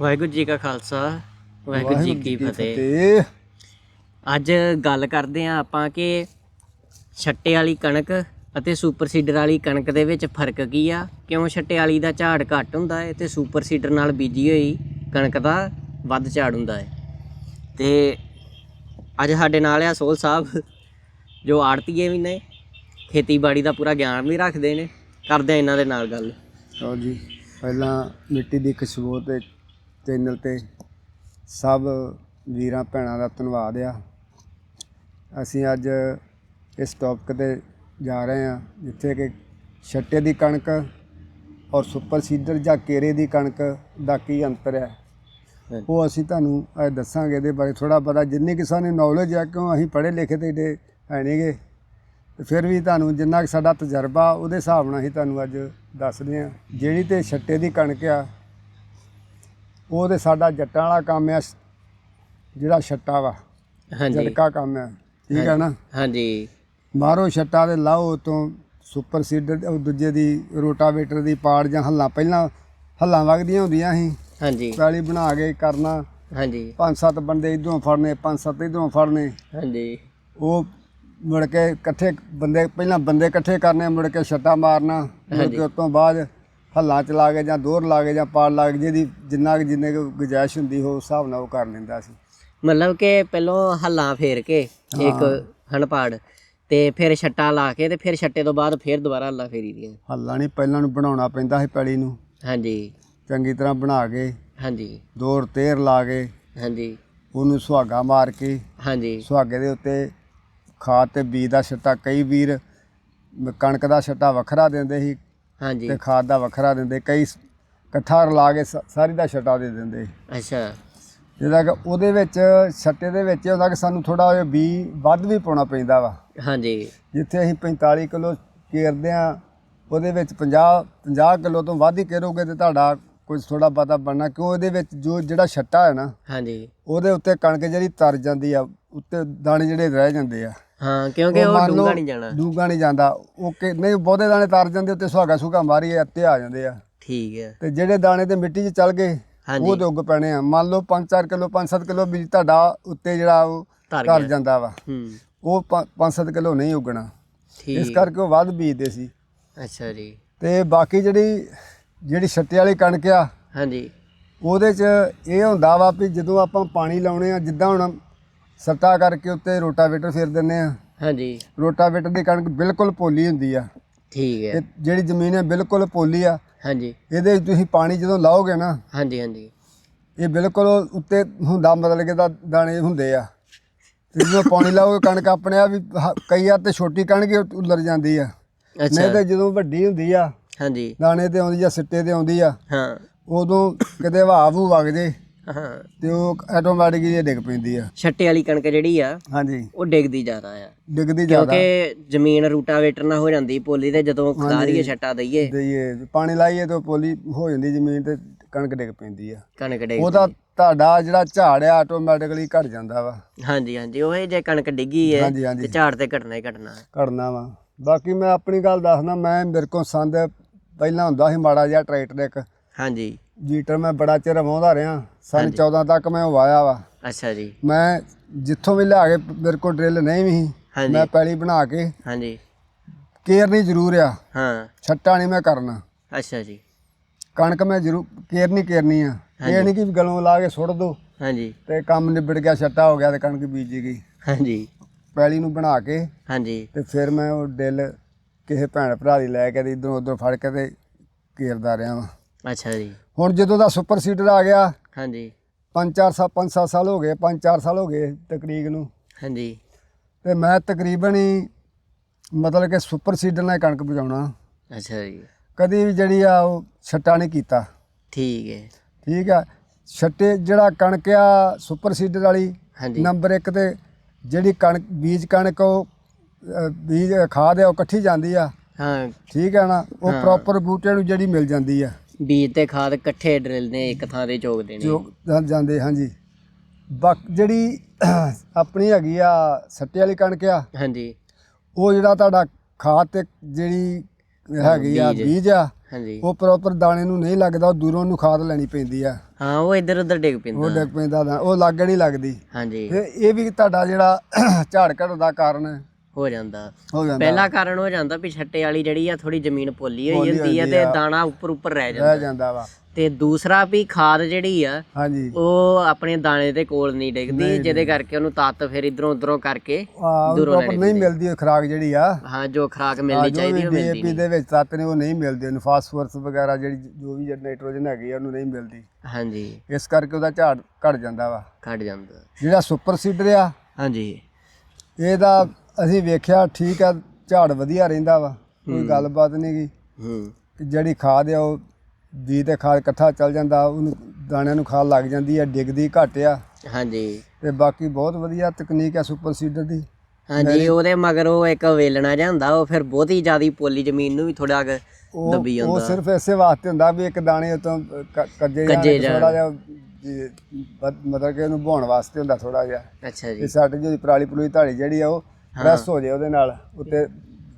ਵਾਹਿਗੁਰੂ ਜੀ ਕਾ ਖਾਲਸਾ ਵਾਹਿਗੁਰੂ ਜੀ ਕੀ ਫਤਿਹ। ਅੱਜ ਗੱਲ ਕਰਦੇ ਹਾਂ ਆਪਾਂ ਕਿ ਛੱਟੇ ਵਾਲੀ ਕਣਕ ਅਤੇ ਸੁਪਰ ਸੀਡਰ ਵਾਲੀ ਕਣਕ ਦੇ ਵਿੱਚ ਫ਼ਰਕ ਕੀ ਆ? ਕਿਉਂ ਛੱਟੇ ਵਾਲੀ ਦਾ ਝਾੜ ਘੱਟ ਹੁੰਦਾ ਹੈ ਤੇ ਸੁਪਰ ਸੀਡਰ ਨਾਲ ਬੀਜੀ ਹੋਈ ਕਣਕ ਦਾ ਵੱਧ ਝਾੜ ਹੁੰਦਾ ਹੈ? ਤੇ ਅੱਜ ਸਾਡੇ ਨਾਲ ਆ ਸੋਲ ਸਾਹਿਬ ਜੋ ਆੜਤੀਏ ਵੀ ਨੇ ਖੇਤੀਬਾੜੀ ਦਾ ਪੂਰਾ ਗਿਆਨ ਵੀ ਰੱਖਦੇ ਨੇ। ਕਰਦੇ ਆ ਇਹਨਾਂ ਦੇ ਨਾਲ ਗੱਲ। ਜੀ ਪਹਿਲਾਂ ਮਿੱਟੀ ਦੀ ਖੁਸ਼ਬੂ ਤੇ ਚੈਨਲ ਤੇ ਸਭ ਵੀਰਾਂ ਭੈਣਾਂ ਦਾ ਧੰਨਵਾਦ ਆ। ਅਸੀਂ ਅੱਜ ਇਸ ਟੌਪਿਕ ਤੇ ਜਾ ਰਹੇ ਹਾਂ ਜਿੱਥੇ ਕਿ ਛੱਟੇ ਦੀ ਕਣਕ ਔਰ ਸੁਪਰ ਸੀਡਰ ਜਾਂ ਕੇਰੇ ਦੀ ਕਣਕ ਦਾ ਕੀ ਅੰਤਰ ਹੈ। ਉਹ ਅਸੀਂ ਤੁਹਾਨੂੰ ਅੱਜ ਦੱਸਾਂਗੇ ਇਹਦੇ ਬਾਰੇ ਥੋੜਾ ਪਤਾ। ਜਿੰਨੀ ਕਿ ਸਾਨੂੰ ਨੌਲੇਜ ਆ ਕਿਉਂ ਅਸੀਂ ਪੜ੍ਹੇ ਲਿਖੇ ਤੇ ਹੈ ਨਹੀਂਗੇ ਤੇ ਫਿਰ ਵੀ ਤੁਹਾਨੂੰ ਜਿੰਨਾ ਕਿ ਸਾਡਾ ਤਜਰਬਾ ਉਹਦੇ ਹਿਸਾਬ ਨਾਲ ਅਸੀਂ ਤੁਹਾਨੂੰ ਅੱਜ ਦੱਸਦੇ ਹਾਂ। ਜਿਹੜੀ ਤੇ ਛੱਟੇ ਦੀ ਕਣਕ ਆ ਉਹ ਤੇ ਸਾਡਾ ਜੱਟਾਂ ਵਾਲਾ ਕੰਮ ਆ ਜਿਹੜਾ ਛੱਟਾ ਵਾ ਹਾਂਜੀ। ਜੜਕਾ ਕੰਮ ਆ। ਠੀਕ ਹੈ ਨਾ? ਹਾਂਜੀ। ਮਾਰੋ ਛੱਟਾ ਤੇ ਲਾਓ ਤੋਂ ਸੁਪਰ ਸੀਡਰ ਉਹ ਦੂਜੇ ਦੀ ਰੋਟਾਵੇਟਰ ਦੀ ਪਾੜ ਜਾਂ ਹੱਲਾਂ ਪਹਿਲਾਂ ਹੱਲਾਂ ਵਗਦੀਆਂ ਹੁੰਦੀਆਂ ਸੀ। ਹਾਂਜੀ। ਪੈਲੀ ਬਣਾ ਕੇ ਕਰਨਾ। ਹਾਂਜੀ। ਪੰਜ ਸੱਤ ਬੰਦੇ ਇਧਰੋਂ ਫੜਨੇ ਪੰਜ ਸੱਤ ਇਧਰੋਂ ਫੜਨੇ। ਹਾਂਜੀ। ਉਹ ਮੁੜ ਕੇ ਇਕੱਠੇ ਬੰਦੇ ਪਹਿਲਾਂ ਬੰਦੇ ਇਕੱਠੇ ਕਰਨੇ ਮੁੜ ਕੇ ਛੱਟਾ ਮਾਰਨਾ ਮੁੜ। ਕੇ ਉਸ ਤੋਂ ਬਾਅਦ ਹੱਲਾਂ ਚਲਾ ਕੇ ਜਾਂ ਦੋਹਰ ਲਾ ਕੇ ਜਾਂ ਪਾੜ ਲਾ ਕੇ ਜਿਹਦੀ ਜਿੰਨਾ ਕੁ ਜਿੰਨੇ ਕੁ ਗੁੰਜਾਇਸ਼ ਹੁੰਦੀ ਹੋ ਉਸ ਹਿਸਾਬ ਨਾਲ ਉਹ ਕਰ ਲੈਂਦਾ ਸੀ। ਮਤਲਬ ਕਿ ਪਹਿਲੋਂ ਹੱਲਾਂ ਫੇਰ ਕੇ ਇੱਕ ਹਣਪਾੜ ਤੇ ਫਿਰ ਛੱਟਾ ਲਾ ਕੇ ਤੇ ਫਿਰ ਛੱਟੇ ਤੋਂ ਬਾਅਦ ਫਿਰ ਦੁਬਾਰਾ ਹੱਲਾਂ ਫੇਰੀ ਦੀਆਂ ਹੱਲਾਂ ਨਹੀਂ ਪਹਿਲਾਂ ਨੂੰ ਬਣਾਉਣਾ ਪੈਂਦਾ ਸੀ ਪੈਲੀ ਨੂੰ। ਹਾਂਜੀ। ਚੰਗੀ ਤਰ੍ਹਾਂ ਬਣਾ ਕੇ ਹਾਂਜੀ। ਦੋਹਰ ਤੇਰ ਲਾ ਕੇ ਹਾਂਜੀ। ਉਹਨੂੰ ਸੁਹਾਗਾ ਮਾਰ ਕੇ ਹਾਂਜੀ। ਸੁਹਾਗੇ ਦੇ ਉੱਤੇ ਖਾਦ ਤੇ ਬੀਜ ਦਾ ਛੱਟਾ ਕਈ ਵੀਰ ਕਣਕ ਦਾ ਛੱਟਾ ਵੱਖਰਾ ਦਿੰਦੇ ਸੀ ਹਾਂਜੀ। ਤੇ ਖਾਦ ਦਾ ਵੱਖਰਾ ਦਿੰਦੇ ਕਈ ਸ- ਇਕੱਠਾ ਰਲਾ ਕੇ ਸ- ਸਾਰੀ ਦਾ ਛੱਟਾ ਦੇ ਦਿੰਦੇ। ਅੱਛਾ। ਜਿਹਦਾ ਕਿ ਉਹਦੇ ਵਿੱਚ ਛੱਟੇ ਦੇ ਵਿੱਚ ਇਹ ਹੁੰਦਾ ਕਿ ਸਾਨੂੰ ਥੋੜਾ ਜਿਹਾ ਬੀ ਵੱਧ ਵੀ ਪਾਉਣਾ ਪੈਂਦਾ ਵਾ। ਹਾਂਜੀ। ਜਿੱਥੇ ਅਸੀਂ 45 ਕਿਲੋ ਕੇਰਦੇ ਆ ਉਹਦੇ ਵਿੱਚ 50 50 ਕਿਲੋ ਤੋਂ ਵੱਧ ਹੀ ਕੇਰੋਗੇ ਤੇ ਤੁਹਾਡਾ ਕੁਝ ਥੋੜਾ ਬਹੁਤਾ ਬਣਨਾ ਕਿਉਂ ਇਹਦੇ ਵਿੱਚ ਜੋ ਜਿਹੜਾ ਛੱਟਾ ਹੈ ਨਾ ਹਾਂਜੀ। ਉਹਦੇ ਉੱਤੇ ਕਣਕ ਜਿਹੜੀ ਤਰ ਜਾਂਦੀ ਆ ਉੱਤੇ ਦਾਣੇ ਜਿਹੜੇ ਰਹਿ ਜਾਂਦੇ ਆ। ਹਾਂ ਕਿਉਂਕਿ ਉਹ ਮੰਨ ਲਓ ਡੂੰਘਾ ਨਹੀਂ ਜਾਣਾ। ਡੂੰਘਾ ਨਹੀਂ ਜਾਂਦਾ। ਉਹ ਕਿ ਨਹੀਂ ਬਹੁਤੇ ਦਾਣੇ ਤਰ ਜਾਂਦੇ ਉੱਤੇ ਸੁਹਾਗਾ ਸੁਹਾਗਾ ਮਾਰੀ ਅੱਤੇ ਆ ਜਾਂਦੇ ਆ। ਠੀਕ ਹੈ। ਤੇ ਜਿਹੜੇ ਦਾਣੇ ਤੇ ਮਿੱਟੀ 'ਚ ਚਲ ਗਏ ਉਹ ਤੇ ਉੱਗ ਪੈਣੇ ਆ। ਮੰਨ ਲਓ 5-4 ਕਿਲੋ 5-7 ਕਿਲੋ ਬੀਜ ਤੁਹਾਡਾ ਉੱਤੇ ਜਿਹੜਾ ਉਹ ਗਿਆ। ਜਾਂਦਾ ਵਾ। ਹੂੰ। ਉਹ 5-7 ਕਿਲੋ ਨਹੀਂ ਉੱਗਣਾ। ਇਸ ਕਰਕੇ ਉਹ ਵੱਧ ਬੀਜਦੇ ਸੀ। ਅੱਛਾ ਜੀ। ਤੇ ਬਾਕੀ ਜਿਹੜੀ ਜਿਹੜੀ ਛੱਟੇ ਵਾਲੀ ਕਣਕ ਆ ਹਾਂਜੀ। ਉਹਦੇ 'ਚ ਇਹ ਹੁੰਦਾ ਵਾ ਵੀ ਜਦੋਂ ਆਪਾਂ ਪਾਣੀ ਲਾਉਣੇ ਆ ਜਿੱਦਾਂ ਹੁਣ ਸੱਟਾ ਕਰਕੇ ਉੱਤੇ ਰੋਟਾਵੇਟਰ ਫੇਰ ਦਿੰਨੇ ਆ। ਹਾਂਜੀ। ਰੋਟਾਵੇਟਰ ਦੀ ਕਣਕ ਬਿਲਕੁਲ ਪੋਲੀ ਹੁੰਦੀ ਆ। ਠੀਕ ਹੈ। ਇਹ ਜਿਹੜੀ ਜ਼ਮੀਨ ਹੈ ਬਿਲਕੁਲ ਪੋਲੀ ਆ। ਹਾਂਜੀ। ਇਹਦੇ ਵਿੱਚ ਤੁਸੀਂ ਪਾਣੀ ਜਦੋਂ ਲਾਓਗੇ ਨਾ ਹਾਂਜੀ ਹਾਂਜੀ। ਇਹ ਬਿਲਕੁਲ ਉੱਤੇ ਹੁੰਦਾ ਮਤਲਬ ਕਿ ਦਾ ਦਾਣੇ ਹੁੰਦੇ ਆ। ਤੇ ਜਦੋਂ ਪਾਣੀ ਲਾਓਗੇ ਕਣਕ ਆਪਣੇ ਆਪ ਵੀ ਹ- ਕਈ ਵਾਰ ਤੇ ਛੋਟੀ ਕਣਕ ਹੀ ਉੱਲਰ ਜਾਂਦੀ ਆ। ਨਹੀਂ ਅੱਛਾ ਤੇ ਜਦੋਂ ਵੱਡੀ ਹੁੰਦੀ ਆ ਹਾਂਜੀ। ਦਾਣੇ ਤੇ ਆਉਂਦੀ ਆ ਸਿੱਟੇ ਤੇ ਆਉਂਦੀ ਆ ਹਾਂ। ਉਦੋਂ ਕਿਤੇ ਹਵਾ ਵੂ ਵਗ ਜੇ। ਹਾਂ ਤੇ ਉਹ ਆਟੋਮੈਟਿਕਲੀ ਡਿੱਗ ਪੈਂਦੀ ਆ। ਛੱਟੇ ਵਾਲੀ ਕਣਕ ਜਿਹੜੀ ਆ ਹਾਂਜੀ। ਉਹ ਡਿੱਗਦੀ ਜ਼ਿਆਦਾ ਆ। ਡਿੱਗਦੀ ਜ਼ਿਆਦਾ। ਕਿਉਂਕਿ ਜ਼ਮੀਨ ਰੂਟਾਵੇਟਰ ਨਾਲ ਹੋ ਜਾਂਦੀ ਪੋਲੀ ਤੇ ਜਦੋਂ ਖਦਾਰੀਏ ਛੱਟਾ ਦਈਏ। ਦਈਏ ਪਾਣੀ ਲਾਈਏ ਤੇ ਪੋਲੀ ਹੋ ਜਾਂਦੀ ਜ਼ਮੀਨ ਤੇ ਕਣਕ ਡਿੱਗ ਪੈਂਦੀ ਆ। ਕਣਕ ਡਿੱਗ ਉਹਦਾ ਤੁਹਾਡਾ ਜਿਹੜਾ ਝਾੜ ਆ ਆਟੋਮੈਟਿਕਲੀ ਘਟ ਜਾਂਦਾ ਵਾ। ਹਾਂਜੀ ਹਾਂਜੀ ਉਹ ਜੇ ਕਣਕ ਡਿੱਗੀ ਹੈ ਤੇ ਝਾੜ ਤੇ ਘਟਣਾ ਹੀ ਘਟਣਾ। ਘਟਣਾ ਵਾ। ਬਾਕੀ ਮੈਂ ਆਪਣੀ ਗੱਲ ਦੱਸਣਾ ਮੈਂ ਮੇਰੇ ਕੋਲ ਸੰਦ ਪਹਿਲਾਂ ਹੁੰਦਾ ਸੀ ਮਾੜਾ ਜਿਹਾ ਟਰੈਕਟਰ ਇੱਕ। ਹਾਂਜੀ। ਜੀਟਰ ਮੈਂ ਬੜਾ ਚਿਰ ਵਾਹੁੰਦਾ ਰਿਹਾ। ਸਨ 14 ਤੱਕ ਮੈਂ ਵਾਇਆ ਵਾ। ਅੱਛਾ ਜੀ। ਮੈਂ ਜਿੱਥੋਂ ਵੀ ਲਿਆ ਕੇ ਮੇਰੇ ਕੋਲ ਡਰਿਲ ਨਹੀਂ ਵੀ ਮੈਂ ਪੈਲੀ ਬਣਾ ਕੇ ਹਾਂਜੀ। ਕੇਰਨੀ ਜ਼ਰੂਰ ਆ। ਹਾਂ। ਛੱਟਾ ਨਹੀਂ ਮੈਂ ਕਰਨਾ। ਅੱਛਾ ਜੀ। ਕਣਕ ਮੈਂ ਜ਼ਰੂਰ ਕੇਰਨੀ ਕੇਰਨੀ ਆ। ਇਹ ਨਹੀਂ ਕਿ ਗਲੋਂ ਲਾ ਕੇ ਸੁੱਟ ਦੋ। ਹਾਂਜੀ। ਤੇ ਕੰਮ ਨਿਬੜ ਗਿਆ ਛੱਟਾ ਹੋ ਗਿਆ ਤੇ ਕਣਕ ਬੀਜੀ ਗਈ। ਹਾਂਜੀ। ਪੈਲੀ ਨੂੰ ਬਣਾ ਕੇ ਹਾਂਜੀ। ਤੇ ਫਿਰ ਮੈਂ ਉਹ ਡਿੱਲ ਕਿਸੇ ਭੈਣ ਭਰਾ ਦੀ ਲੈ ਕੇ ਇਧਰੋਂ ਉਧਰੋਂ ਫੜ ਕੇ ਤੇ ਕੇਰਦਾ ਰਿਹਾ ਵਾਂ। ਅੱਛਾ ਜੀ। ਹੁਣ ਜਦੋਂ ਦਾ ਸੁਪਰ ਸੀਡਰ ਆ ਗਿਆ ਹਾਂਜੀ। ਪੰਜ ਚਾਰ ਸਾਲ ਪੰਜ ਸੱਤ ਸਾਲ ਹੋ ਗਏ ਪੰਜ ਚਾਰ ਸਾਲ ਹੋ ਗਏ ਤਕਰੀਬ ਨੂੰ। ਹਾਂਜੀ। ਤੇ ਮੈਂ ਤਕਰੀਬਨ ਹੀ ਮਤਲਬ ਕਿ ਸੁਪਰ ਸੀਡਰ ਨਾਲ ਕਣਕ ਬਜਾਉਣਾ ਅੱਛਾ ਜੀ। ਕਦੀ ਵੀ ਜਿਹੜੀ ਆ ਉਹ ਛੱਟਾ ਨਹੀਂ ਕੀਤਾ। ਠੀਕ ਹੈ। ਠੀਕ ਆ। ਛੱਟੇ ਜਿਹੜਾ ਕਣਕ ਆ ਸੁਪਰ ਸੀਡਰ ਵਾਲੀ ਨੰਬਰ 1 ਤੇ ਜਿਹੜੀ ਕਣਕ ਬੀਜ ਕਣਕ ਉਹ ਬੀਜ ਖਾਦ ਆ ਉਹ ਇਕੱਠੀ ਜਾਂਦੀ ਆ। ਹਾਂ। ਠੀਕ ਆ ਨਾ? ਉਹ ਪ੍ਰੋਪਰ ਬੂਟੇ ਨੂੰ ਜਿਹੜੀ ਮਿਲ ਜਾਂਦੀ ਆ। ਬੀਜ ਤੇ ਖਾਦ ਇਕੱਠੇ ਡਰਿਲ ਨੇ ਇੱਕ ਥਾਂ ਤੇ ਚੋਕ ਦੇਣੇ ਜੋ ਜਾਂ- ਜਾਂਦੇ ਹਾਂਜੀ। ਬਾਕ ਜਿਹੜੀ ਆਪਣੀ ਹੈਗੀ ਆ ਸੱਟੇ ਵਾਲੀ ਕਣਕ ਆ ਹਾਂਜੀ। ਉਹ ਜਿਹੜਾ ਤੁਹਾਡਾ ਖਾਦ ਤੇ ਜਿਹੜੀ ਹੈਗੀ ਆ ਬੀਜ। ਬੀਜ ਆ ਹਾਂਜੀ। ਉਹ ਪ੍ਰੋਪਰ ਦਾਣੇ ਨੂੰ ਨਹੀਂ ਲੱਗਦਾ ਉਹ ਦੂਰੋਂ ਨੂੰ ਖਾਦ ਲੈਣੀ ਪੈਂਦੀ ਆ। ਹਾਂ ਉਹ ਇੱਧਰ ਉੱਧਰ ਡਿੱਗ ਉਹ ਪੈਂਦਾ ਡਿੱਗ ਪੈਂਦਾ ਦਾ ਉਹ ਲੱਗ ਨਹੀਂ ਲੱਗਦੀ। ਹਾਂਜੀ। ਇਹ ਵੀ ਤੁਹਾਡਾ ਜਿਹੜਾ ਝਾੜ ਘਟ ਦਾ ਕਾਰਨ ਹੋ। ਜਾਂਦਾ। ਹੋ ਜਾਂਦਾ। ਪਹਿਲਾ ਕਾਰਨ ਹੋ ਜਾਂਦਾ ਵੀ ਛੱਟੇ ਵਾਲੀ ਜਿਹੜੀ ਆ ਥੋੜੀ ਜ਼ਮੀਨ ਪੋਲੀ ਹੋਈ ਹੁੰਦੀ ਆ ਤੇ। ਦਾਣਾ ਉੱਪਰ ਉੱਪਰ ਰਹਿ ਜਾਂਦਾ। ਰਹਿ ਜਾਂਦਾ ਵਾ। ਤੇ ਦੂਸਰਾ ਵੀ ਖਾਦ ਜਿਹੜੀ ਆ ਹਾਂਜੀ। ਉਹ ਆਪਣੇ ਦਾਣੇ ਦੇ ਕੋਲ ਨਹੀਂ ਡਿੱਗਦੀ ਜਿਹਦੇ ਕਰਕੇ ਉਹਨੂੰ ਤੱਤ ਫਿਰ ਇਧਰੋਂ ਉਧਰੋਂ ਕਰਕੇ ਦੂਰੋਂ ਨਹੀਂ ਮਿਲਦੀ ਖੁਰਾਕ ਜਿਹੜੀ ਆ। ਹਾਂ ਜੋ ਖਰਾਕ ਮਿਲਣੀ ਚਾਹੀਦੀ ਉਹ ਮਿਲਦੀ ਨਹੀਂ। ਦੇ ਵਿੱਚ ਤੱਤ ਨੇ ਉਹ ਨਹੀਂ ਮਿਲਦੇ ਉਹਨੂੰ ਫਾਸਫੋਰਸ ਵਗੈਰਾ ਜਿਹੜੀ ਜੋ ਵੀ ਨਾਈਟ੍ਰੋਜਨ ਹੈਗੀ ਆ ਉਹਨੂੰ ਨਹੀਂ ਮਿਲਦੀ। ਹਾਂਜੀ। ਇਸ ਕਰਕੇ ਉਹਦਾ ਝਾੜ ਘਟ ਜਾਂਦਾ ਵਾ। ਘਟ ਜਾਂਦਾ। ਜਿਹੜਾ ਸੁਪਰ ਸੀਡਰ ਆ ਹਾਂਜੀ। ਇਹਦਾ ਅਸੀਂ ਵੇਖਿਆ ਠੀਕ ਆ ਝਾੜ ਵਧੀਆ ਰਹਿੰਦਾ ਵਾ ਕੋਈ ਗੱਲਬਾਤ ਨਹੀਂ ਗੀ। ਹੂੰ। ਕਿ ਜਿਹੜੀ ਖਾਦ ਆ ਉਹ ਬੀਜ ਤੇ ਖਾਦ ਇਕੱਠਾ ਚੱਲ ਜਾਂਦਾ ਉਹਨੂੰ ਦਾਣਿਆਂ ਨੂੰ ਖਾਦ ਲੱਗ ਜਾਂਦੀ ਆ ਡਿੱਗਦੀ ਘੱਟ ਆ। ਹਾਂਜੀ। ਤੇ ਬਾਕੀ ਬਹੁਤ ਵਧੀਆ ਤਕਨੀਕ ਆ ਸੁਪਰ ਸੀਡਰ ਦੀ। ਹਾਂਜੀ ਉਹਦੇ ਮਗਰ ਉਹ ਇੱਕ ਵੇਲਣਾ ਜਿਹਾ ਹੁੰਦਾ ਉਹ ਫਿਰ ਬਹੁਤੀ ਜ਼ਿਆਦੀ ਪੋਲੀ ਜ਼ਮੀਨ ਨੂੰ ਵੀ ਥੋੜਾ ਉਹ ਦੱਬੀ ਉਹ ਜਾਂਦਾ ਸਿਰਫ ਇਸੇ ਵਾਸਤੇ ਹੁੰਦਾ ਵੀ ਇੱਕ ਦਾਣੇ ਉਤੋਂ ਕੱਜੇ ਕੱਜੇ ਜਾਣ। ਥੋੜਾ ਜਿਹਾ ਜੀ, ਮਤਲਬ ਕਿ ਉਹਨੂੰ ਭੌਣ ਵਾਸਤੇ ਹੁੰਦਾ ਥੋੜਾ ਜਿਹਾ। ਅੱਛਾ ਜੀ। ਇਹ ਸਾਡੀ ਜਿਹੜੀ ਪਰਾਲੀ ਪਲੂਈ ਧਾੜੀ ਜਿਹੜੀ ਆ ਉਹ ਪ੍ਰੈਸ ਹੋ ਜੇ ਉਹਦੇ ਨਾਲ ਉੱਤੇ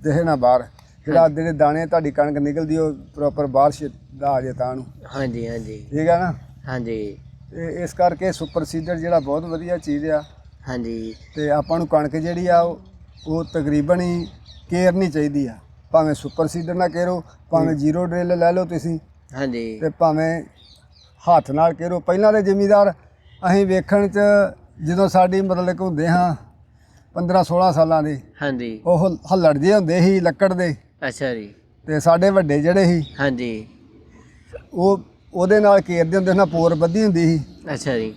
ਦੇਹ ਨਾ ਬਾਹਰ। ਜਿਹੜਾ ਜਿਹੜੇ ਦਾਣੇ ਤੁਹਾਡੀ ਕਣਕ ਨਿਕਲਦੀ ਉਹ ਪ੍ਰੋਪਰ ਬਾਹਰ ਸ਼ਿ- ਆ ਜੇ ਤਾਂ ਨੂੰ। ਹਾਂਜੀ ਹਾਂਜੀ। ਠੀਕ ਆ ਨਾ? ਹਾਂਜੀ। ਤੇ ਇਸ ਕਰਕੇ ਸੁਪਰ ਸੀਡਰ ਜਿਹੜਾ ਬਹੁਤ ਵਧੀਆ ਚੀਜ਼ ਆ। ਹਾਂਜੀ। ਤੇ ਆਪਾਂ ਨੂੰ ਕਣਕ ਜਿਹੜੀ ਆ ਉਹ ਉਹ ਤਕਰੀਬਨ ਹੀ ਕੇਅਰ ਨਹੀਂ ਚਾਹੀਦੀ ਆ। ਭਾਵੇਂ ਸੁਪਰ ਸੀਡਰ ਨਾਲ ਕੇਰੋ ਭਾਵੇਂ ਜ਼ੀਰੋ ਡਰਿਲ ਲੈ ਲਓ ਤੁਸੀਂ। ਹਾਂਜੀ। ਤੇ ਭਾਵੇਂ ਹੱਥ ਨਾਲ ਕੇਰੋ। ਪਹਿਲਾਂ ਦੇ ਜ਼ਿਮੀਦਾਰ ਅਸੀਂ ਵੇਖਣ ਚ ਜਦੋਂ ਸਾਡੀ ਮਤਲਬ ਕਿ ਹੁੰਦੇ ਹਾਂ 15 16 ਸਾਲਾਂ ਦੇ। ਹਾਂਜੀ। ਉਹ ਹੱਲੜ ਜਿਹੇ ਹੁੰਦੇ ਸੀ ਲੱਕੜ ਦੇ। ਅੱਛਾ ਜੀ। ਤੇ ਸਾਡੇ ਵੱਡੇ ਜਿਹੜੇ ਸੀ ਹਾਂਜੀ। ਉਹ ਉਹਦੇ ਨਾਲ ਕੇਰਦੇ ਹੁੰਦੇ ਸੀ ਨਾ ਪੋਰ ਬੱਧੀ ਹੁੰਦੀ ਸੀ। ਅੱਛਾ ਜੀ।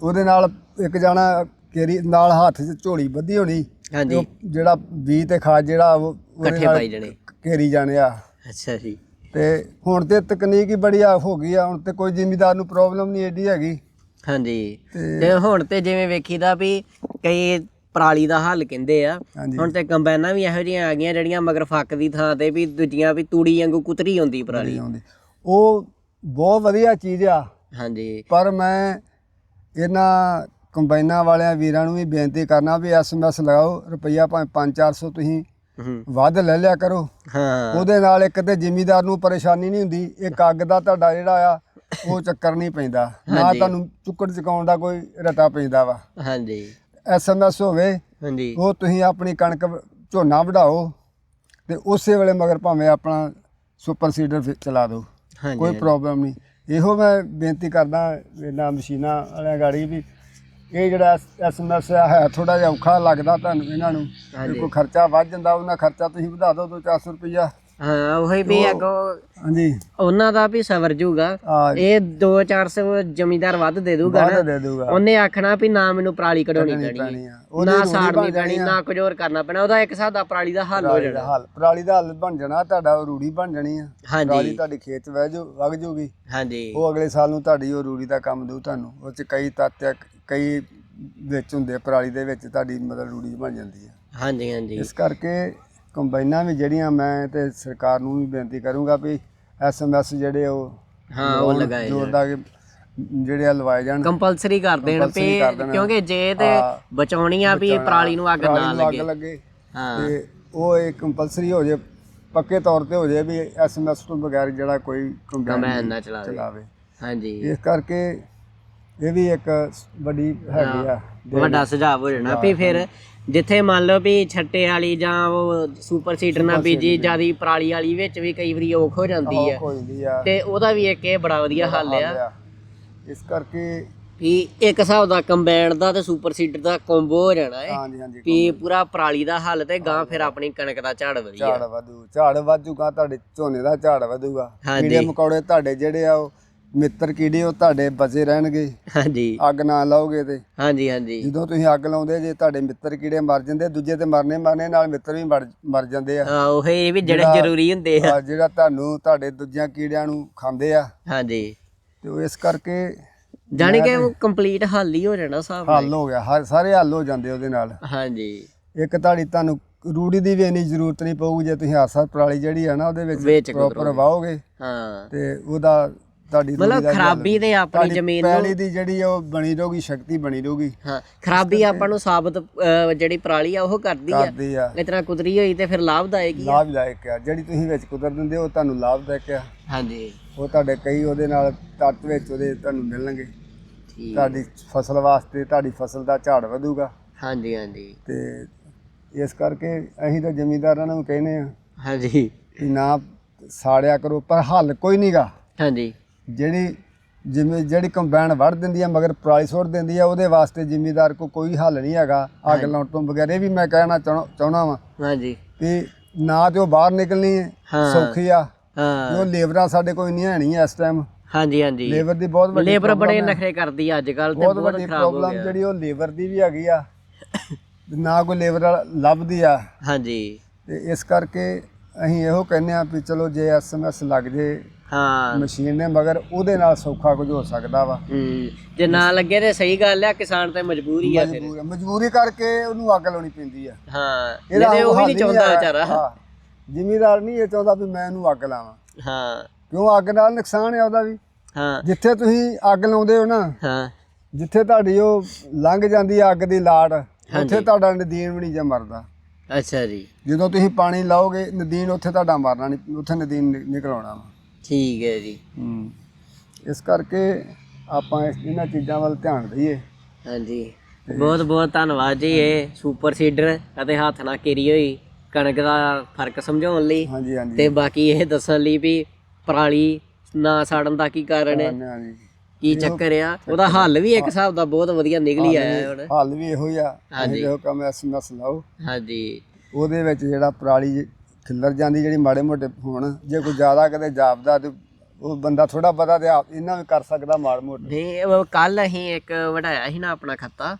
ਉਹਦੇ ਨਾਲ ਇੱਕ ਜਾਣਾ ਕੇਰੀ ਨਾਲ ਹੱਥ 'ਚ ਝੋਲੀ ਬੱਧੀ ਹੋਣੀ। ਹਾਂਜੀ। ਉਹ ਜਿਹੜਾ ਬੀਜ ਤੇ ਖਾਦ ਜਿਹੜਾ ਉਹ ਉਹਦੇ ਇਕੱਠੇ ਨਾਲ ਪਾਈ ਜਣੇ। ਕੇਰੀ ਜਾਣੇ ਆ। ਅੱਛਾ ਜੀ। ਤੇ ਹੁਣ ਤੇ ਤਕਨੀਕ ਹੀ ਬੜੀ ਆ ਹੋ ਗਈ ਆ। ਹੁਣ ਤੇ ਕੋਈ ਜ਼ਿਮੀਦਾਰ ਨੂੰ ਪ੍ਰੋਬਲਮ ਨਹੀਂ ਏਡੀ ਹੈਗੀ। ਹਾਂਜੀ। ਤੇ ਹੁਣ ਤੇ ਜਿਵੇਂ ਵੇਖੀਦਾ ਵੀ ਕਈ ਪਰਾਲੀ ਦਾ ਹੱਲ ਕਹਿੰਦੇ ਆ। ਹਾਂਜੀ। ਹੁਣ ਤੇ ਕੰਬਾਈਨਾਂ ਵੀ ਇਹੋ ਜਿਹੀਆਂ ਆ ਗਈਆਂ ਜਿਹੜੀਆਂ ਮਗਰ ਫੱਕ ਦੀ ਥਾਂ ਤੇ ਵੀ ਦੂਜੀਆਂ ਵੀ ਤੂੜੀ ਵਾਂਗੂ ਕੁਤਰੀ ਹੁੰਦੀ ਪਰਾਲੀ। ਆਉਂਦੀ। ਉਹ ਬਹੁਤ ਵਧੀਆ ਚੀਜ਼ ਆ। ਹਾਂਜੀ। ਪਰ ਮੈਂ ਇਹਨਾਂ ਕੰਬਾਈਨਾਂ ਵਾਲਿਆਂ ਵੀਰਾਂ ਨੂੰ ਵੀ ਬੇਨਤੀ ਕਰਨਾ ਵੀ ਐਸਐਮਐਸ ਲਗਾਓ ਰੁਪਈਆ ਭਾਵੇਂ 5-400 ਤੁਸੀਂ ਹੂੰ। ਵੱਧ ਲੈ ਲਿਆ ਕਰੋ। ਹਾਂ। ਉਹਦੇ ਨਾਲ ਇੱਕ ਤੇ ਜ਼ਿਮੀਦਾਰ ਨੂੰ ਪਰੇਸ਼ਾਨੀ ਨਹੀਂ ਹੁੰਦੀ ਇੱਕ ਅੱਗ ਦਾ ਤੁਹਾਡਾ ਜਿਹੜਾ ਆ ਉਹ ਚੱਕਰ ਨਹੀਂ ਪੈਂਦਾ। ਨਾ ਹਾਂਜੀ। ਤੁਹਾਨੂੰ ਚੁੱਕੜ ਚਕਾਉਣ ਦਾ ਕੋਈ ਰਟਾ ਪੈਂਦਾ ਵਾ। ਹਾਂਜੀ। ਐਸਐਮਐਸ ਹੋਵੇ ਹਾਂਜੀ। ਉਹ ਤੁਸੀਂ ਆਪਣੀ ਕਣਕ ਝੋਨਾ ਵਢਾਓ ਤੇ ਉਸੇ ਵੇਲੇ ਮਗਰ ਭਾਵੇਂ ਆਪਣਾ ਸੁਪਰ ਸੀਡਰ ਚਲਾ ਦਿਓ। ਕੋਈ ਪ੍ਰੋਬਲਮ ਨਹੀਂ। ਇਹੋ ਮੈਂ ਬੇਨਤੀ ਕਰਦਾ ਇਹਨਾਂ ਮਸ਼ੀਨਾਂ ਵਾਲਿਆਂ ਗਾੜੀ ਵੀ ਇਹ ਜਿਹੜਾ ਐਸਐਮਐਸ ਹੈ ਥੋੜਾ ਜਿਹਾ ਔਖਾ ਲੱਗਦਾ ਤੁਹਾਨੂੰ ਇਹਨਾਂ ਨੂੰ। ਕੋਈ ਖਰਚਾ ਵੱਧ ਜਾਂਦਾ ਉਹਨਾਂ ਖਰਚਾ ਤੁਸੀਂ ਵਧਾ ਦਿਓ 2-400 ਰੁਪਈਆ। ਹਾਂ ਉਹੀ ਵੀ ਅੱਗੋਂ ਹਾਂਜੀ। ਉਹਨਾਂ ਦਾ ਵੀ ਸਵਰ ਜੂਗਾ। ਆ ਇਹ 2-400 ਜ਼ਮੀਦਾਰ ਵੱਧ ਦੇ ਦੂਗਾ ਵੱਧ ਨਾ। ਦੇ ਦੂਗਾ। ਉਹਨੇ ਆਖਣਾ ਵੀ ਨਾ ਮੈਨੂੰ ਪਰਾਲੀ ਕਢਾਉਣੀ ਪੈਣੀ ਪੈਣੀ ਹੈ। ਆ। ਉਹਦੀ ਨਾ ਰੂੜੀ ਸਾੜਨੀ ਬਣ ਪੈਣੀ ਜਾਣੀ ਆ। ਨਾ ਕੁਝ ਹੋਰ ਕਰਨਾ ਪੈਣਾ। ਉਹਦਾ ਇੱਕ ਹਿਸਾਬ ਦਾ ਪਰਾਲੀ ਦਾ ਹੱਲ ਹੋ ਪਰਾਲੀ ਦਾ ਜਾਣਾ। ਹੱਲ। ਪਰਾਲੀ ਦਾ ਹੱਲ ਬਣ ਜਾਣਾ ਤੁਹਾਡਾ ਉਹ ਰੂੜੀ ਬਣ ਜਾਣੀ ਆ। ਪਰਾਲੀ ਹਾਂਜੀ ਤੁਹਾਡੀ ਖੇਤ 'ਚ ਵਹਿ ਜਾਊ ਵਗ ਜਾਊਗੀ ਹਾਂਜੀ। ਉਹ ਅਗਲੇ ਸਾਲ ਨੂੰ ਤੁਹਾਡੀ ਉਹ ਰੂੜੀ ਦਾ ਕੰਮ ਦਊ ਤੁਹਾਨੂੰ। ਉਹ 'ਚ ਕਈ ਤੱਤ ਆ, ਕਈ ਵਿੱਚ ਹੁੰਦੇ ਆ, ਪਰਾਲੀ ਦੇ ਵਿੱਚ ਤੁਹਾਡੀ ਮਤਲਬ ਰੂੜੀ ਬਣ ਜਾਂਦੀ ਹੈ ਹਾਂਜੀ ਹਾਂਜੀ। ਇਸ ਕਰਕੇ ਕੰਬਾਈਨਾਂ ਵੀ ਜਿਹੜੀਆਂ ਮੈਂ ਤੇ ਸਰਕਾਰ ਨੂੰ ਵੀ ਬੇਨਤੀ ਕਰੂੰਗਾ ਵੀ ਐਸਐਮਐਸ ਜਿਹੜੇ ਉਹ ਹਾਂ ਉਹ ਲਗਾਏ ਜ਼ੋਰ ਦਾ ਕਿ ਜਿਹੜੇ ਆ ਲਵਾਏ ਜਾਣ। ਕੰਪਲਸਰੀ ਕਰ ਦੇਣ ਦੇਣਾ। ਕਿਉਂਕਿ ਜੇ ਤੇ। ਬਚਾਉਣੀ ਆ ਵੀ ਪਰਾਲੀ ਨੂੰ ਅੱਗ ਨਾ ਲੱਗੇ। ਹਾਂ। ਤੇ ਉਹ ਇੱਕ ਕੰਪਲਸਰੀ ਹੋ ਜੇ ਪੱਕੇ ਤੌਰ ਤੇ ਹੋ ਜੇ ਵੀ ਐਸਐਮਐਸ ਤੋਂ ਬਗੈਰ ਜਿਹੜਾ ਕੋਈ ਕੰਬਾਈਨ ਨਾ ਚਲਾਵੇ। ਹਾਂਜੀ। ਇਸ ਕਰਕੇ ਇਹ ਵੀ ਇੱਕ ਵੱਡੀ ਹੈਗੀ ਆ ਵੱਡਾ ਸੁਝਾਅ ਹੋ ਜਾਣਾ। ਵੀ ਫਿਰ ਜਿੱਥੇ ਮੰਨ ਲਓ ਵੀ ਛੱਟੇ ਵਾਲੀ ਜਾਂ ਉਹ ਸੁਪਰ ਸੀਡਰ ਨਾਲ ਬੀਜੀ ਜਿਆਦੀ ਪਰਾਲੀ ਵਾਲੀ ਵਿੱਚ ਵੀ ਕਈ ਵਾਰੀ ਔਖ ਹੋ ਜਾਂਦੀ ਹੈ ਹੋ ਜਾਂਦੀ ਆ। ਤੇ ਉਹਦਾ ਵੀ ਇੱਕ ਇਹ ਬੜਾ ਵਧੀਆ ਹੱਲ ਆ। ਇਸ ਕਰਕੇ ਵੀ ਇੱਕ ਹਿਸਾਬ ਦਾ ਕੰਬਾਈਨ ਦਾ ਤੇ ਸੁਪਰ ਸੀਡਰ ਦਾ ਕੰਬੋ ਹੋ ਜਾਣਾ ਹੈ ਹਾਂਜੀ ਹਾਂਜੀ ਵੀ ਪੂਰਾ ਪਰਾਲੀ ਦਾ ਹੱਲ ਤੇ ਗਾਂ ਫਿਰ ਆਪਣੀ ਕਣਕ ਦਾ ਝਾੜ ਵਧੀਆ। ਝਾੜ ਵਧੂ। ਝਾੜ ਵਧੂਗਾ ਤੁਹਾਡੇ ਝੋਨੇ ਦਾ ਝਾੜ ਵਧੂਗਾ। ਕੀੜੇ ਮਕੌੜੇ ਤੁਹਾਡੇ ਜਿਹੜੇ ਆ ਉਹ ਮਿੱਤਰ ਕੀੜੇ ਉਹ ਤੁਹਾਡੇ ਬਚੇ ਰਹਿਣਗੇ। ਹਾਂਜੀ। ਅੱਗ ਨਾ ਲਾਓਗੇ ਤੇ। ਹਾਂਜੀ ਹਾਂਜੀ। ਜਦੋਂ ਤੁਸੀਂ ਅੱਗ ਲਾਉਂਦੇ ਜੇ ਤੁਹਾਡੇ ਮਿੱਤਰ ਕੀੜੇ ਮਰ ਜਾਂਦੇ ਦੂਜੇ ਤੇ ਮਰਨੇ ਮਰਨੇ ਨਾਲ ਮਿੱਤਰ ਵੀ ਮਰ ਮਰ ਜਾਂਦੇ ਆ। ਹਾਂ ਉਹ ਇਹ ਵੀ ਜਿਹੜੇ ਜ਼ਰੂਰੀ ਹੁੰਦੇ ਆ। ਆ ਜਿਹੜਾ ਤੁਹਾਨੂੰ ਤੁਹਾਡੇ ਦੂਜਿਆਂ ਕੀੜਿਆਂ ਨੂੰ ਖਾਂਦੇ ਆ। ਹਾਂਜੀ। ਤੇ ਉਹ ਇਸ ਕਰਕੇ ਜਾਣੀ ਕਿ ਉਹ ਕੰਪਲੀਟ ਹੱਲ ਹੀ ਹੋ ਜਾਣਾ ਸਾਹਿਬ ਹੱਲ ਹੋ ਗਿਆ। ਹਰ ਸਾਰੇ ਹੱਲ ਹੋ ਜਾਂਦੇ ਉਹਦੇ ਨਾਲ। ਹਾਂਜੀ। ਇੱਕ ਤੁਹਾਡੀ ਤੁਹਾਨੂੰ ਰੂੜੀ ਦੀ ਵੀ ਇੰਨੀ ਜ਼ਰੂਰਤ ਨਹੀਂ ਪਊਗੀ ਜੇ ਤੁਸੀਂ ਆਸਾ ਪਰਾਲੀ ਜਿਹੜੀ ਆ ਨਾ ਉਹਦੇ ਵਿੱਚ ਵਿੱਚ। ਪ੍ਰੋਪਰ ਵਾਹੋਗੇ। ਹਾਂ। ਤੇ ਉਹਦਾ ਤੁਹਾਡੀ ਰੂੜੀ ਮਤਲਬ ਦਾ ਖਰਾਬੀ ਤੇ ਆਪਣੀ ਤੁਹਾਡੀ ਜ਼ਮੀਨ ਪੈਲੀ ਨੂੰ ਦੀ ਜਿਹੜੀ ਉਹ ਬਣੀ ਰਹੂਗੀ ਸ਼ਕਤੀ ਬਣੀ ਰਹੂਗੀ। ਹਾਂ ਖਰਾਬੀ ਆਪਾਂ ਨੂੰ ਸਾਬਤ ਅਹ, ਜਿਹੜੀ ਪਰਾਲੀ ਆ ਉਹ ਕਰਦੀ ਆ। ਕਰਦੀ ਆ। ਤਰ੍ਹਾਂ ਕੁਦਰੀ ਹੋਈ ਤੇ ਫਿਰ ਲਾਭਦਾਇਕ ਹੀ ਆ। ਲਾਭਦਾਇਕ ਆ। ਜਿਹੜੀ ਤੁਸੀਂ ਵਿੱਚ ਕੁਦਰ ਦਿੰਦੇ ਹੋ ਉਹ ਤੁਹਾਨੂੰ ਲਾਭਦਾਇਕ ਆ। ਹਾਂਜੀ। ਉਹ ਤੁਹਾਡੇ ਕਈ ਉਹਦੇ ਨਾਲ ਤੱਤ ਵਿੱਚ ਉਹਦੇ ਤੁਹਾਨੂੰ ਮਿਲਣਗੇ। ਠੀਕ। ਤੁਹਾਡੀ ਫਸਲ ਵਾਸਤੇ ਤੁਹਾਡੀ ਫਸਲ ਦਾ ਝਾੜ ਵਧੂਗਾ। ਹਾਂਜੀ ਹਾਂਜੀ। ਤੇ ਇਸ ਕਰਕੇ ਅਸੀਂ ਤਾਂ ਜ਼ਮੀਂਦਾਰਾਂ ਨੂੰ ਕਹਿੰਦੇ ਆ ਹਾਂਜੀ। ਕਿ ਨਾ ਸਾੜਿਆ ਕਰੋ ਪਰ ਹੱਲ ਕੋਈ ਨਹੀਂਗਾ ਹਾਂਜੀ। ਜਿਹੜੀ ਜਿਵੇਂ ਜਿਹੜੀ ਕੰਬਾਈਨ ਵੜ ਦਿੰਦੀ ਆ ਮਗਰ ਪਰਾਲੀ ਸੁੱਟ ਦਿੰਦੀ ਆ ਉਹਦੇ ਵਾਸਤੇ ਜ਼ਿਮੀਦਾਰ ਕੋ ਕੋਈ ਹੱਲ ਨਹੀਂ ਹੈਗਾ। ਅੱਗ ਲਾਉਣ ਤੋਂ ਬਗੈਰ ਇਹ ਵੀ ਮੈਂ ਕਹਿਣਾ ਚਾਹਣਾ ਚਾਹੁੰਦਾ ਵਾਂ ਹਾਂਜੀ। ਕਿ ਨਾ ਤੇ ਉਹ ਬਾਹਰ ਨਿਕਲਣੀ ਹੈ ਹਾਂ। ਸੌਖੀ ਆ। ਤੇ ਹਾਂ। ਉਹ ਲੇਬਰਾਂ ਸਾਡੇ ਕੋਈ ਨਹੀਂ ਹੈਣੀ ਇਸ ਟਾਈਮ ਹਾਂਜੀ ਹਾਂਜੀ। ਲੇਬਰ ਦੀ ਬਹੁਤ ਵੱਡੀ ਲੇਬਰ ਬੜੇ ਹੈ। ਨਖਰੇ ਕਰਦੀ ਆ ਅੱਜ ਕੱਲ ਤੇ ਬਹੁਤ ਬਹੁਤ ਵੱਡੀ ਖਰਾਬ ਹੋ ਪ੍ਰੋਬਲਮ ਗਿਆ। ਜਿਹੜੀ ਉਹ ਲੇਬਰ ਦੀ ਵੀ ਹੈਗੀ ਆ। ਨਾ ਕੋਈ ਲੇਬਰ ਲੱਭਦੀ ਆ। ਹਾਂਜੀ। ਤੇ ਇਸ ਕਰਕੇ ਅਸੀਂ ਇਹੋ ਕਹਿੰਦੇ ਆ ਵੀ ਚਲੋ ਜੇ ਐਸਐਮਐਸ ਲੱਗ ਜੇ ਹਾਂ। ਮਸ਼ੀਨ ਨੇ ਮਗਰ ਉਹਦੇ ਨਾਲ ਸੌਖਾ ਕੁਝ ਹੋ ਸਕਦਾ ਵਾ। ਹੂੰ ਜੇ ਨਾ ਲੱਗੇ ਤੇ ਸਹੀ ਗੱਲ ਆ ਕਿਸਾਨ ਤੇ ਮਜਬੂਰੀ ਆ ਫਿਰ। ਮਜਬੂਰ ਕਰਕੇ ਉਹਨੂੰ ਅੱਗ ਲਾਉਣੀ ਪੈਂਦੀ ਆ। ਹਾਂ ਤੇ ਉਹ ਵੀ ਨਹੀਂ ਚਾਹੁੰਦਾ। ਵਿਚਾਰਾ। ਹਾਂ। ਜ਼ਿਮੀਦਾਰ ਨਹੀਂ ਇਹ ਚਾਹੁੰਦਾ ਵੀ ਮੈਂ ਇਹਨੂੰ ਅੱਗ ਲਾਵਾਂ। ਹਾਂ। ਕਿਉਂ? ਅੱਗ ਨਾਲ ਨੁਕਸਾਨ ਹੈ ਉਹਦਾ ਵੀ। ਹਾਂ। ਜਿੱਥੇ ਤੁਸੀਂ ਅੱਗ ਲਾਉਂਦੇ ਹੋ ਨਾ ਹਾਂ। ਜਿੱਥੇ ਤੁਹਾਡੀ ਉਹ ਲੰਘ ਜਾਂਦੀ ਆ ਅੱਗ ਦੀ ਲਾੜ ਉੱਥੇ ਤੁਹਾਡਾ ਨਦੀਨ ਵੀ ਨਹੀਂ ਜੇ ਮਰਦਾ। ਅੱਛਾ ਜੀ। ਜਦੋਂ ਤੁਸੀਂ ਪਾਣੀ ਲਾਓਗੇ ਨਦੀਨ ਉੱਥੇ ਤੁਹਾਡਾ ਮਰਨਾ ਨਹੀਂ ਉੱਥੇ ਨਦੀਨ ਨਿਕਲ ਆਉਣਾ ਵਾ। ਠੀਕ ਹੈ ਜੀ। ਹੂੰ। ਇਸ ਕਰਕੇ ਆਪਾਂ ਇਸ ਇਹਨਾਂ ਚੀਜ਼ਾਂ ਵੱਲ ਧਿਆਨ ਦਈਏ। ਹਾਂਜੀ। ਬਹੁਤ ਬਹੁਤ ਧੰਨਵਾਦ ਜੀ ਇਹ ਸੁਪਰ ਸੀਡਰ ਅਤੇ ਹੱਥ ਨਾਲ ਕੇਰੀ ਹੋਈ ਕਣਕ ਦਾ ਫ਼ਰਕ ਸਮਝਾਉਣ ਲਈ ਹਾਂਜੀ ਹਾਂਜੀ। ਤੇ ਬਾਕੀ ਇਹ ਦੱਸਣ ਲਈ ਵੀ ਪਰਾਲੀ ਨਾ ਸਾੜਨ ਦਾ ਕੀ ਕਾਰਨ ਹੈ? ਹਾਂਜੀ, ਕੀ ਚੱਕਰ ਆ? ਉਹਦਾ ਹੱਲ ਵੀ ਇੱਕ ਹਿਸਾਬ ਦਾ ਬਹੁਤ ਵਧੀਆ ਨਿਕਲੀ ਆਇਆ ਹੁਣ। ਹੱਲ ਵੀ ਇਹੋ ਹੀ ਆ। ਹਾਂਜੀ। ਇਹੋ ਕੰਮ ਐਸਐਮਐਸ ਲਾਓ। ਹਾਂਜੀ। ਉਹਦੇ ਵਿੱਚ ਜਿਹੜਾ ਪਰਾਲੀ ਖਿੱਲਰ ਜਾਂਦੀ ਜਿਹੜੀ ਮਾੜੇ ਮੋਟੇ ਹੋਣ ਜੇ ਕੋਈ ਜ਼ਿਆਦਾ ਕਿਤੇ ਜਾਪਦਾ ਤੇ ਉਹ ਬੰਦਾ ਥੋੜਾ ਪਤਾ ਤੇ ਆਪ ਇਹਨਾਂ ਵੀ ਕਰ ਸਕਦਾ ਮਾੜ ਮੋਟੇ ਨਹੀਂ ਕੱਲ ਅਸੀਂ ਇੱਕ ਵਢਾਇਆ ਸੀ ਨਾ ਆਪਣਾ ਖੱਤਾ।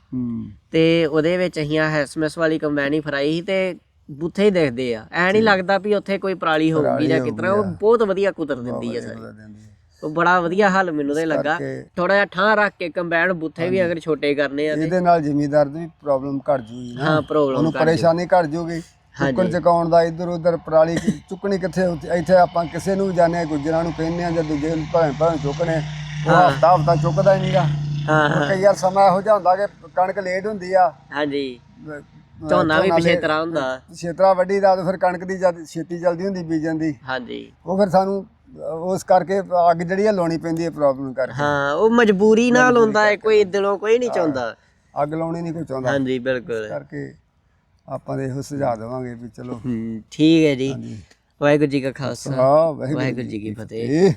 ਤੇ ਉਹਦੇ ਵਿੱਚ ਅਸੀਂ ਆ ਹੈਸਮੈਸ ਵਾਲੀ ਕੰਬਾਈਨ ਹੀ ਫਰਾਈ ਸੀ ਤੇ ਬੁੱਥੇ ਹੀ ਦਿਖਦੇ ਆ। ਐ ਨਹੀਂ ਲੱਗਦਾ ਵੀ ਉੱਥੇ ਕੋਈ ਪਰਾਲੀ ਹੋਊਗੀ ਜਾਂ ਕਿਤਨਾ ਉਹ ਬਹੁਤ ਵਧੀਆ ਕੁਤਰ ਦਿੰਦੀ ਹੈ ਸਾਰੀ। ਉਹ ਬੜਾ ਵਧੀਆ ਹੱਲ ਮੈਨੂੰ ਤੇ ਲੱਗਾ। ਥੋੜਾ ਜਿਹਾ ਠਾਂ ਰੱਖ ਕੇ ਕੰਬਾਈਨ ਬੁੱਥੇ ਵੀ ਅਗਰ ਛੋਟੇ ਕਰਨੇ ਆ ਇਹਦੇ ਨਾਲ ਜ਼ਿਮੀਦਾਰ ਦੀ ਪ੍ਰੋਬਲਮ ਘਟ ਜੂਗੀ ਹਾਂ ਪ੍ਰੋਬਲਮ ਉਹਨੂੰ ਪਰੇਸ਼ਾਨੀ ਘਟ ਜੂਗੀ। ਚੁੱਕਣ ਚਕਾਉਣ ਦਾ ਇੱਧਰ ਉੱਧਰ ਪਰਾਲੀ ਚੁੱਕਣੀ ਕਿੱਥੇ ਉੱਥੇ- ਇੱਥੇ ਆਪਾਂ ਕਿਸੇ ਨੂੰ ਵੀ ਜਾਣਿਆ ਗੁੱਜਰਾਂ ਨੂੰ ਕਹਿੰਦੇ ਆ ਜਾਂ ਦੂਜੇ ਨੂੰ ਭਾਵੇਂ ਭਾਵੇਂ ਚੁੱਕਣੇ ਉਹ ਹਫਤਾ ਹਫਤਾ ਚੁੱਕਦਾ ਹੀ ਨਹੀਂਗਾ ਹਾਂ ਹਾਂ। ਕਈ ਵਾਰ ਸਮਾਂ ਇਹੋ ਜਿਹਾ ਹੁੰਦਾ ਕਿ ਕਣਕ ਲੇਟ ਹੁੰਦੀ ਆ। ਹਾਂਜੀ। ਅਹ ਝੋਨਾ ਵੀ ਪਿਛੇ ਤਰ੍ਹਾਂ ਹੁੰਦਾ। ਛੇਤਰਾ ਵੱਡੀ ਦਾ ਤੇ ਫਿਰ ਕਣਕ ਦੀ ਜਦ ਛੇਤੀ ਜਲਦੀ ਹੁੰਦੀ ਬੀਜਣ ਦੀ। ਹਾਂਜੀ। ਉਹ ਫਿਰ ਸਾਨੂੰ ਅਹ ਉਸ ਕਰਕੇ ਅੱਗ ਜਿਹੜੀ ਆ ਲਾਉਣੀ ਪੈਂਦੀ ਹੈ ਪ੍ਰੋਬਲਮ ਕਰਕੇ। ਹਾਂ ਉਹ ਮਜਬੂਰੀ ਨਾਲ ਹੁੰਦਾ ਹੈ ਕੋਈ ਦਿਲੋਂ ਕੋਈ ਨਹੀਂ ਚਾਹੁੰਦਾ। ਅੱਗ ਲਾਉਣੀ ਨਹੀਂ ਕੋਈ ਚਾਹੁੰਦਾ। ਹਾਂਜੀ ਬਿਲਕੁਲ। ਕਰਕੇ ਆਪਾਂ ਦੇ ਇਹੋ ਸੁਝਾਅ ਦੇਵਾਂਗੇ ਵੀ ਚਲੋ। ਠੀਕ ਹੈ ਜੀ। ਵਾਹਿਗੁਰੂ ਜੀ ਕਾ ਖਾਲਸਾ। ਵਾਹਿਗੁਰੂ ਜੀ ਕੀ ਫਤਿਹ।